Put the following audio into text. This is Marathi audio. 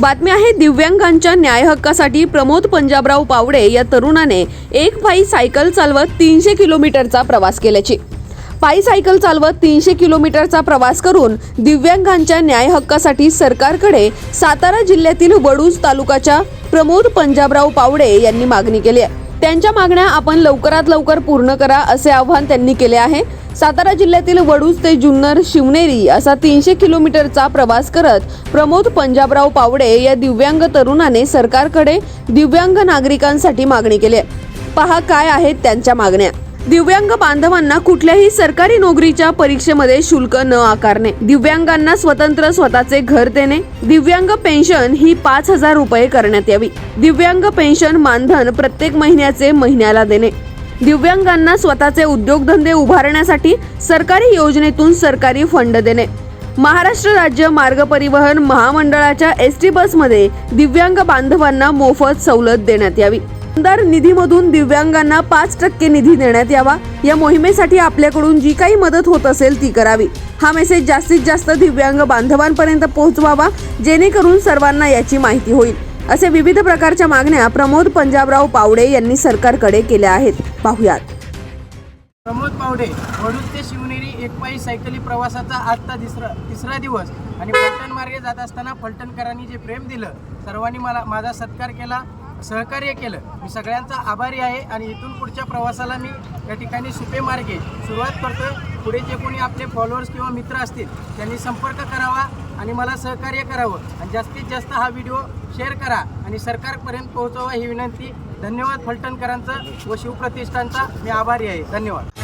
बातमी आहे दिव्यांगांच्या न्याय हक्कासाठी प्रमोद पंजाबराव पावडे या तरुणाने एक पायी सायकल चालवत तीनशे किलोमीटरचा प्रवास केल्याची. पायी सायकल चालवत तीनशे किलोमीटरचा प्रवास करून दिव्यांगांच्या न्याय हक्कासाठी सरकारकडे सातारा जिल्ह्यातील वडूज तालुक्याच्या प्रमोद पंजाबराव पावडे यांनी मागणी केली आहे. त्यांच्या मागण्या आपण लवकरात लवकर पूर्ण करा असे आवाहन त्यांनी केले आहे. सातारा जिल्ह्यातील वडूज ते जुन्नर शिवनेरी असा तीनशे किलोमीटरचा प्रवास करत प्रमोद पंजाबराव पावडे या दिव्यांग तरुणाने सरकारकडे दिव्यांग नागरिकांसाठी मागणी केली आहे. पहा काय आहेत त्यांच्या मागण्या. दिव्यांग बांधवांना कुठल्याही सरकारी नोकरीच्या परीक्षेमध्ये शुल्क न आकारणे. दिव्यांगांना स्वतंत्र स्वतःचे घर देणे. दिव्यांग पेन्शन ही पाच हजार रुपये करण्यात यावी. दिव्यांग पेन्शन मानधन प्रत्येक महिन्याचे महिन्याला देणे. दिव्यांगांना स्वतःचे उद्योगधंदे उभारण्यासाठी सरकारी योजनेतून सरकारी फंड देणे. महाराष्ट्र राज्य मार्ग परिवहन महामंडळाच्या एस टी बसमध्ये दिव्यांग बांधवांना मोफत सवलत देण्यात यावी. आमदार निधीमधून दिव्यांगांना पाच टक्के निधी देण्यात यावा. या मोहिमेसाठी आपल्याकडून जी काही मदत होत असेल ती करावी. हा मेसेज जास्तीत जास्त दिव्यांग बांधवांपर्यंत पोहोचवावा जेणेकरून सर्वांना याची माहिती होईल. असे विविध प्रकारच्या मागण्या प्रमोद पंजाबराव पावडे यांनी सरकारकडे केल्या आहेत. पाहुयात. प्रमोद पावडे वडूज ते शिवनेरी एक पायी सायकली प्रवासाचा आजचा तिसरा तिसरा दिवस. आणि फलटण मार्गे जात असताना फलटणकरांनी जे प्रेम दिलं सर्वांनी मला माझा सत्कार केला. सहकार्य केलं. मी सगळ्यांचा आभारी आहे आणि इथून पुढच्या प्रवासाला मी या ठिकाणी सुपे मार्गे सुरुवात करतो पुढे जे कोणी आपले फॉलोअर्स किंवा मित्र असतील त्यांनी संपर्क करावा आणि मला सहकार्य करावं. आणि जास्तीत जास्त हा व्हिडिओ शेअर करा आणि सरकारपर्यंत पोहोचवा ही विनंती. धन्यवाद फलटणकरांचं व शिवप्रतिष्ठानचा. मी आभारी आहे. धन्यवाद.